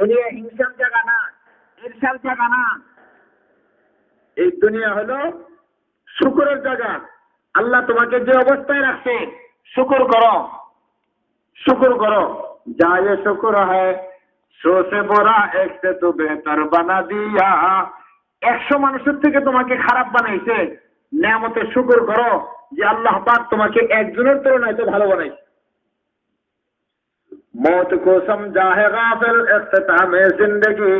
দুনিয়া হিংসার জায়গা না ঈর্ষার জায়গা না। এই দুনিয়া হলো শুকুরের জায়গা। আল্লাহ তোমাকে যে অবস্থায় রাখছে, শুকুর করো। শুকুর করো। যা শুকুর है সো সে তো বানা দিয়া। একশো মানুষের থেকে তোমাকে খারাপ বানাইছে। নিয়ামতের শুকুর করো যে আল্লাহ তোমাকে একজনের তুলনায় তো ভালো বানাইছে। मौत को समझा है गाफिल इख्तिताम जिंदगी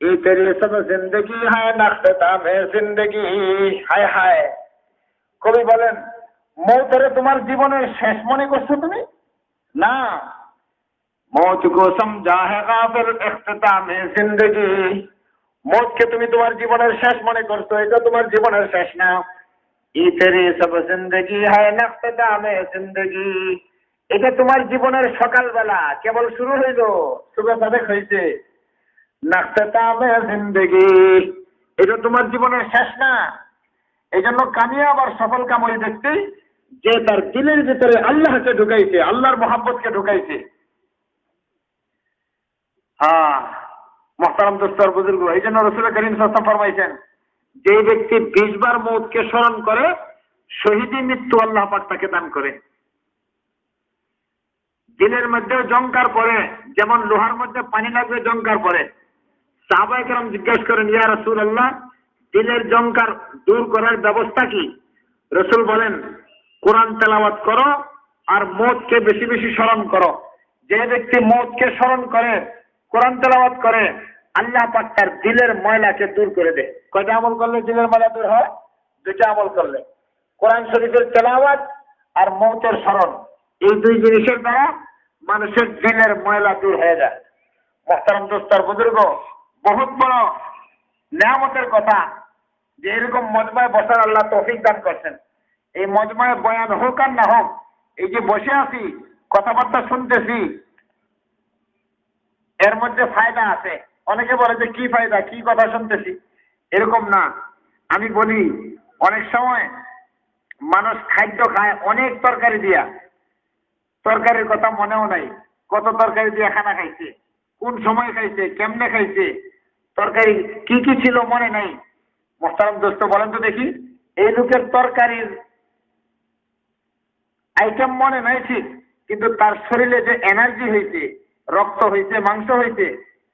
ये तेरी सब जिंदगी है नख्तिताम जिंदगी হায় হায় কবি বলেন মৌতরে তোমার জীবনের শেষ মনে করছো তুমি না মৌত কো সমঝা হে গাফিল ইখতিতাম জিন্দগি মৌতকে তুমি তোমার জীবনের শেষ মনে করছো এটা তোমার জীবনের শেষ না ই তেরি সব জিন্দগি হ্যায় নখতাম জিন্দগি এটা তোমার জীবনের সকালবেলা। কেবল শুরু হইল। সাদেক জিন্দগি। এটা তোমার জীবনের শেষ না। এই জন্য কামিয়াব আর সফল কাম ওই ব্যক্তি যে তার দিলের ভিতরে আল্লাহকে ঢুকাইছে আল্লাহর মোহাম্মতকে ঢুকাইছে। হ্যাঁ মোহতারাম দোস্তর বুজুর্গ এই জন্য রসুল করিম সাস্তাম ফরমাইছেন যে ব্যক্তি বিশ বার মৌতকে স্মরণ করে শহীদি মৃত্যু আল্লাহ পাক তাকে দান করে দিলের মধ্যে জঙ্কার পরে, যেমন লোহার মধ্যে পানি লাগবে জঙ্কার পরে। সাহবাই কেরাম জিজ্ঞাসা করেন, ইয়া রসুল আল্লাহ দিলের জঙ্কার দূর করার ব্যবস্থা কি? রসুল বলেন, কোরআন তেলাওয়াত করো আর মদকে বেশি বেশি স্মরণ করো। যে ব্যক্তি মদকে স্মরণ করে, কোরআন তেলাওয়াত করে, আল্লাহ পাক তার দিলের ময়লাকে দূর করে দেয়। কয়টা আমল করলে দিলের ময়লা দূর হয়? দুটা আমল করলে। কোরআন শরীফের তেলাওয়াত আর মৌতের স্মরণ। এই দুই জিনিসের দ্বারা মানুষের দিলের ময়লা দূর হয়ে যায়। মোহতারাম দোস্তার বুজুর্গ, বহুত বড় নিয়ামতের কথা যে এরকম মজমায় বসার আল্লাহ তৌফিক দান করছেন। এই মজমায় বয়ান হোক আর না হোক, এই যে বসে আছি, কথাবার্তা শুনতেছি, এর মধ্যে ফায়দা আছে। অনেকে বলে যে কি ফায়দা, কি কথা শুনতেছি? এরকম না। আমি বলি, অনেক সময় মানুষ খাদ্য খায়, অনেক তরকারি দিয়া। তরকারির কথা মনেও নাই। কত তরকারি দিয়া খানা খাইছে? কোন সময় খাইছে? কেমনে খাইছে? তরকারি কি কি ছিল মনে নাই। মোস্তারাম দোস্ত, বলেন তো দেখি। এই লোকের তরকারির আইটেম মনে নাই ঠিক, কিন্তু তার শরীরে যে এনার্জি হয়েছে রক্ত হয়েছে মাংস হয়েছে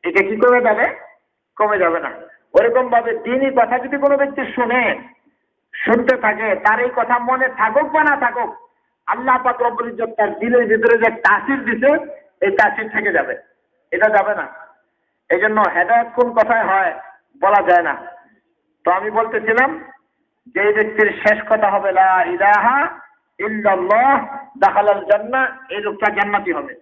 এটা কি কমে যাবে? কমে যাবে না। ওরকম ভাবে দিনই কথা যদি কোনো ব্যক্তি শুনে, শুনতে থাকে, তার এই কথা মনে থাকুক বা না থাকুক আল্লাহ পাক ইজ্জত তার দিলের ভিতরে যে তাসির দিছে, এই তাসির থেকে যাবে। এটা যাবে না। এই জন্য হেদায়ত কোন কথায় হয় বলা যায় না। তো আমি বলতেছিলাম যে ব্যক্তির শেষ কথা হবে, লা ইলাহা ইল্লাল্লাহ, দাখালাল জান্নাহ। এই লোকটা জান্নাতি হবে।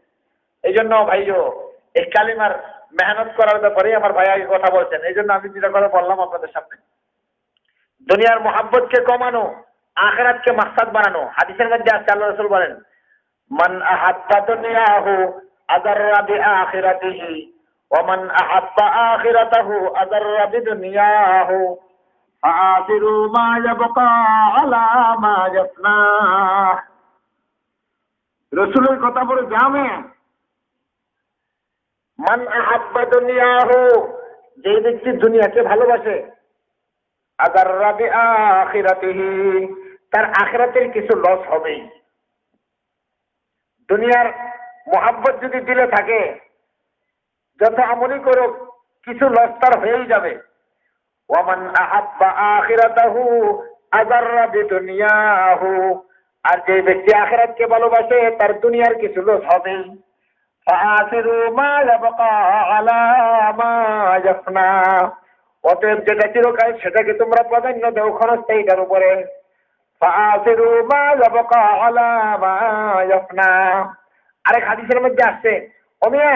এই জন্য ভাইও, এই কালিমার মেহনত করার ব্যাপারে আমার ভাই আগে কথা বলছেন। এই জন্য আমি যেটা কথা বললাম আপনাদের সামনে। দুনিয়ার মোহাব্বতকে কমানো আখেরাতকে মাকসাদ বানানো হাদিসের মধ্যে আছে আল্লাহ রসুল বলেন মান আহাব্বা দুনিয়াহু আদাররা বিআখিরাতিহি ওয়া মান আহাব্বা আখিরাতাহু আদাররা বিদুনিয়াহু فآثروا ما يبقى على ما يفنى রসুলের কথা বলে জামে মান আহাব্বা দুনিয়াহু যে ব্যক্তি দুনিয়াকে ভালোবাসে আগার রাবি আখিরাতিহি তার আখিরাতের কিছু লস হবেই। দুনিয়ার মোহাব্বত যদি দিলে থাকে, যত আমলি করুক, কিছু লস তার হয়েই যাবে। ওয়ামান আর যে ব্যক্তি ভালোবাসে, তার দুনিয়ার কিছু ইয়াফনা। অতএব যেটা চিরকাল সেটাকে তোমরা প্রাধান্য দেও ক্ষণস্থায়ীটার উপরে। ফাআসিরু মা ইয়াবকা আলা মা ইয়াফনা আরেক হাদিসের মধ্যে আসছে ও মিয়া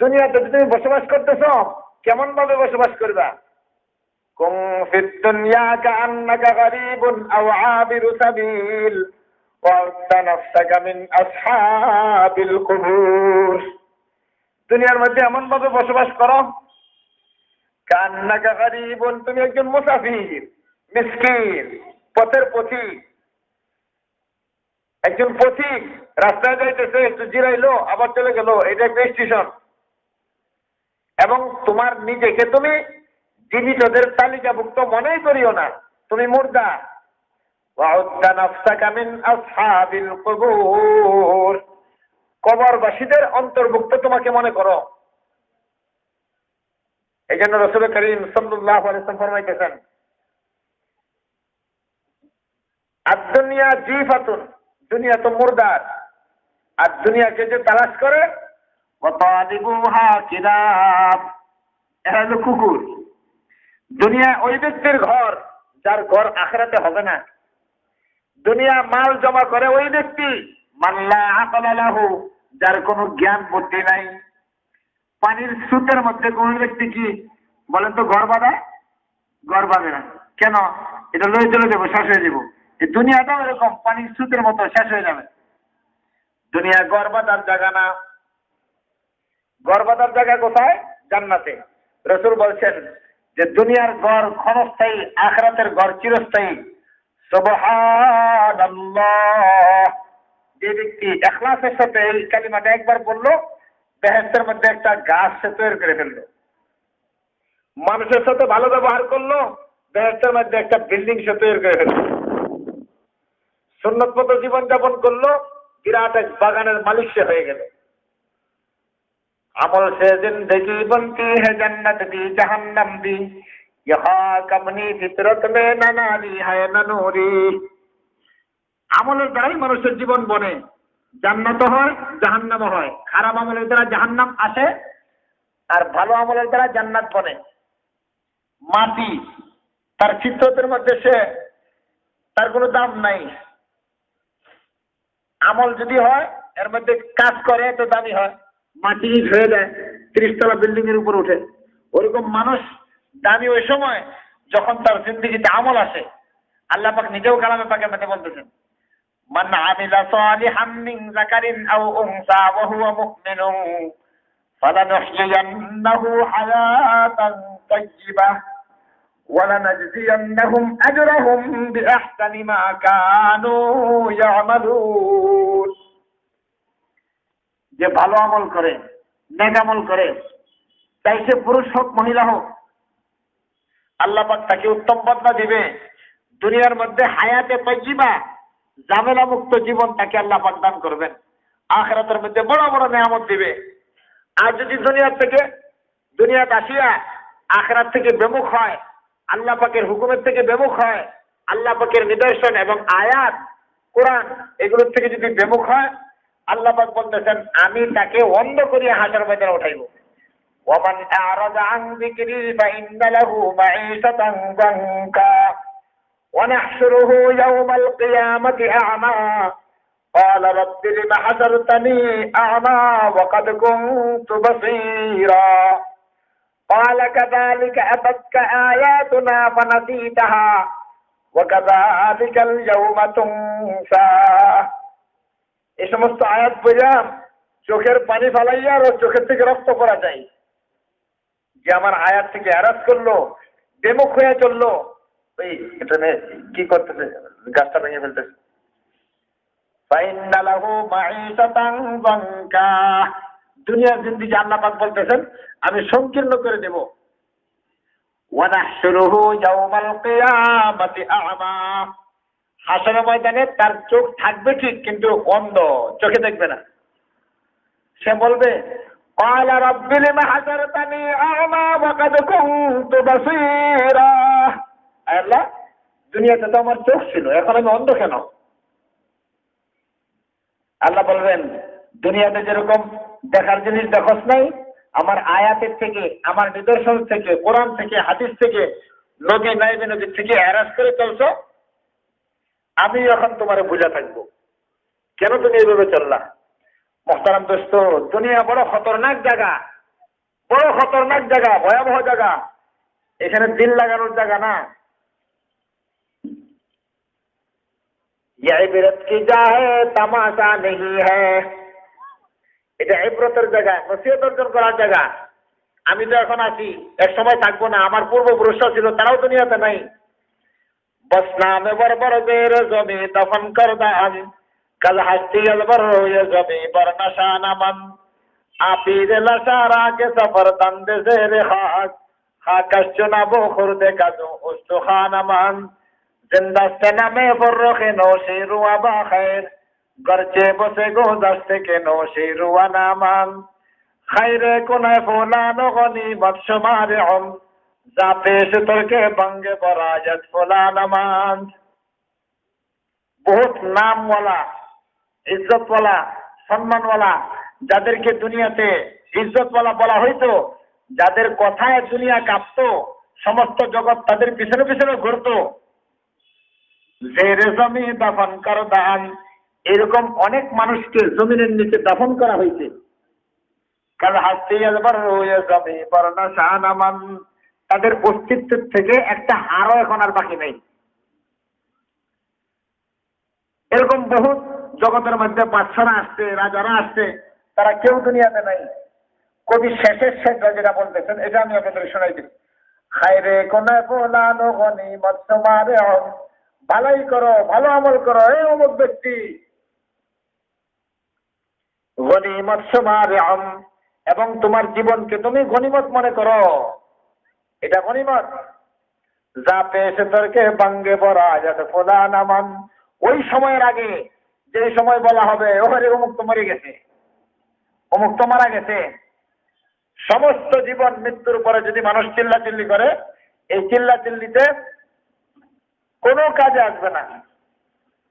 দুনিয়াতে যদি তুমি বসবাস করতেছো কেমন ভাবে বসবাস করবা কুম ফিদ দুনিয়া কাআন্নাকা গরীবুন আও আবিরু সাবিল وأنت نفسك من أصحاب القبور দুনিয়ার মধ্যে এমন ভাবে বসবাস করো কান্নাকা গরিবন তুমি একজন মুসাফির মিসকিন পথের পথিক একজন পথিক রাস্তায় যাইতেছে, একটু জিরাইলো, আবার চলে গেল। এটা একটা স্টেশন। এবং তোমার নিজেকে তুমি জীবিতদের তালিকাভুক্ত মনেই করিও না। তুমি মুর্দা। কবরবাসীদের অন্তর্ভুক্ত তোমাকে মনে করো। এই জন্য রসুল করিম সাল্লাহ ফরমাইতেছেন দুনিয়া জিফাতুন, দুনিয়া তো মুর্দার আর দুনিয়াকে যে তালাশ করে কুকুর। দুনিয়া ওই ব্যক্তির ঘর, যার ঘর আখরাতে হবে না। দুনিয়া মাল জমা করে ওই ব্যক্তি মাল্লা আকলালাহু যার কোনো জ্ঞান বুদ্ধি নাই। পানির স্রোতের মধ্যে কোন ব্যক্তি কি বলেন তো, ঘর বাঁধায় ঘর বাঁধে না। কেন? এটা লয়ে চলে যাব, শেষ হয়ে যাব। এই দুনিয়াটাও এরকম পানির স্রোতের মতো শেষ হয়ে যাবে। দুনিয়া ঘর বাঁধার জায়গা না। ঘর বাঁধার জায়গা কোথায়? জান্নাতে। রসুল বলছেন যে দুনিয়ার ঘর ক্ষণস্থায়ী, আখরাতের ঘর চিরস্থায়ী। যে ব্যক্তি এখলাসের সাথে এই কালিমাটা একবার বলল বেহেস্তের মধ্যে একটা গাছ সে তৈরি করে ফেলল। মানুষের সাথে ভালো ব্যবহার করল বেহেস্তের মধ্যে একটা বিল্ডিং সে তৈরি করে ফেলল। সন্ন্যত মতো জীবনযাপন করল, বিরাট এক বাগানের মালিক সে হয়ে গেল। আমল সে জিন্দগি বন্তি হে জান্নাত দি, জাহান্নাম দি। ইহা কামনি ফিতরত মে হায় আমলের দ্বারাই মানুষের জীবন বনে। জান্নাত হয়, জাহান্নাম হয়। খারাপ আমলের দ্বারা জাহান্নাম আসে, আর ভালো আমলের দ্বারা জান্নাত বনে। মাটি, তার চিত্রদের মধ্যে সে, তার কোনো দাম নাই। আমল যদি হয়, এর মধ্যে কাজ করে, তো দামি হয়। মাটি হয়ে যায় ত্রিশতলা বিল্ডিং এর উপর উঠে ওরকম মানুষ দামি ওই সময় যখন তার জিন্দিগিতে আমল আসে। আল্লাহ পাক নিজেও কালামে তাকে মধ্যে বলতেছেন মানে ولنجزينهم أجرهم بأحسن ما كانوا يعملون যে ভালো আমল করে নেক আমল করে তাই সে পুরুষ হোক মহিলা হোক আল্লাহ পাক তাকে উত্তম বদলা দিবে দুনিয়ার মধ্যে হায়াতে তৈজিবা জামেলা মুক্ত জীবন তাকে আল্লাহ পাক দান করবেন আখরাতের মধ্যে বড় বড় নিয়ামত দিবে আর যদি দুনিয়ার থেকে দুনিয়াতে আসিয়া আখরাত থেকে বেমুখ হয় আল্লাহ পাকের হুকুমের থেকে বেমুখ হয় আল্লাহ পাকের নিদর্শন এবং আয়াত কোরআন এগুলোর থেকে যদি বেমুখ হয় আল্লাহ পাক বলতেছেন আমি তাকে অন্ধ করিয়া হাজার ময়দানে উঠাইব ومن أعرض عن ذكري فإن له معيشة ضنكا ونحشره يوم القيامة أعمى قال رب لم حشرتني أعمى وقد كنت بصيرا قال كذلك أتتك آياتنا فنسيتها وكذلك اليوم تنسى এই সমস্ত আয়াত বললাম চোখের পানি ফালাইয়া আর ওর চোখের থেকে রক্ত করা যায় যে আমার আয়াত থেকে আরাজ করলো বেমুখ হয়ে চললো ওই এটা নে, কি করতেছে গাছটা ভেঙে ফেলতেছে ফাইন্নালাহু মাঈশাতান যানকা দুনিয়ার জিন্দিগি আল্লাহ পাক বলতেছেন, আমি সংকীর্ণ করে দেব। হাসন ময়দানে তার চোখ থাকবে ঠিক, কিন্তু অন্ধ, চোখে দেখবে না। সে বলবে হাজার আল্লাহ, দুনিয়াতে তো আমার চোখ ছিল, এখন আমি অন্ধ কেন? আল্লাহ বলবেন, দুনিয়াতে যেরকম দেখার জিনিস দেখস নাই আমার আয়াতের থেকে আমার নিদর্শন থেকে কোরআন থেকে হাদিস থেকে নদী নাইবে নদীর থেকে হ্যারাস করে চলছো আমি এখন তোমার বুঝা থাকবো কেন তুমি এইভাবে চললা মোহতারাম দোস্ত দুনিয়া বড় খতরনাক জায়গা বড় খতরনাক জায়গা ভয়াবহ জায়গা এখানে দিল লাগানোর জায়গা না ये इबरत की जा है तमाशा नहीं है এটা এব্রতের জায়গা, নসিহত অর্জন করার জায়গা। আমি তো এখন আছি, এক সময় থাকব না, আমার পূর্বপুরুষরা ছিল, তারাও দুনিয়াতে নাই। বসনামে বরবর বের জমি, দফন কর কাল হয়ে জমি কে সফর দন্দে জের হাক হাকাশ চুনাবো খুরদে কাজু উস্তু খানামান জিন্দাস্তে নামে ফর রখে নৌশি গরচে বসে গোদাস থেকে নৌশি রুয়ানা মান। খাইরে কোনায় ফোলান গনি বৎসমারে অম জাপে সুতরকে বঙ্গে বরাজত ফোলান মান। বহুত নাম ওলা ইজ্জত নামওয়ালা, ইজ্জতওয়ালা, সম্মানওয়ালা, যাদেরকে দুনিয়াতে ইজ্জতওয়ালা বলা হইতো, যাদের কথায় দুনিয়া কাঁপত, সমস্ত জগৎ তাদের পিছনে পিছনে ঘুরত। জেরে জমি দাফন কর দান এরকম অনেক মানুষকে জমিনের নিচে দাফন করা হয়েছে। কাল হাসতে তাদের অস্তিত্ব থেকে একটা হারও এখন আর বাকি নেই। এরকম বহুত জগতের মধ্যে বাচ্চারা আসছে, রাজারা আসছে, তারা কেউ দুনিয়াতে নাই। কবি শেষের শেষ যেটা বলতেছেন, এটা আমি আপনাদের শোনাই দিই। খাইরে কোনে মৎসমারে ভালোই করো, ভালো আমল করো এই অমুক ব্যক্তি। গনিমত সমারে এবং তোমার জীবনকে তুমি গনিমত মনে করো। এটা গনিমত। যা পেয়েছে তোরকে বাঙ্গে বরা যাতে ফোলা নামান ওই সময়ের আগে, যে সময় বলা হবে ওখানে অমুক তো মরে গেছে। অমুক তো মারা গেছে। সমস্ত জীবন মৃত্যুর পরে যদি মানুষ চিল্লা চিল্লি করে, এই চিল্লা চিল্লিতে কোনো কাজে আসবে না।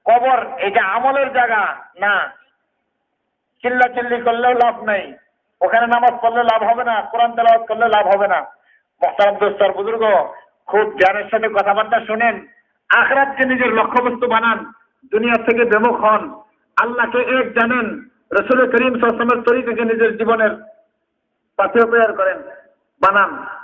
কবর, এটা আমলের জায়গা, না। চিল্লা চিল্লি করলেও লাভ নাই। ওখানে নামাজ পড়লে লাভ হবে না, কোরআন তেলাওয়াত করলে লাভ হবে না। মোহতারাম দোস্তর বুজুর্গ, খুব জ্ঞানের সাথে কথাবার্তা শোনেন আখরাতকে নিজের লক্ষ্যবস্তু বানান, দুনিয়া থেকে বেমুখ হন, আল্লাহকে এক জানেন, রসুল করিম সাসমের তরিকাকে নিজের জীবনের পাথেয় তৈরি করেন, বানান।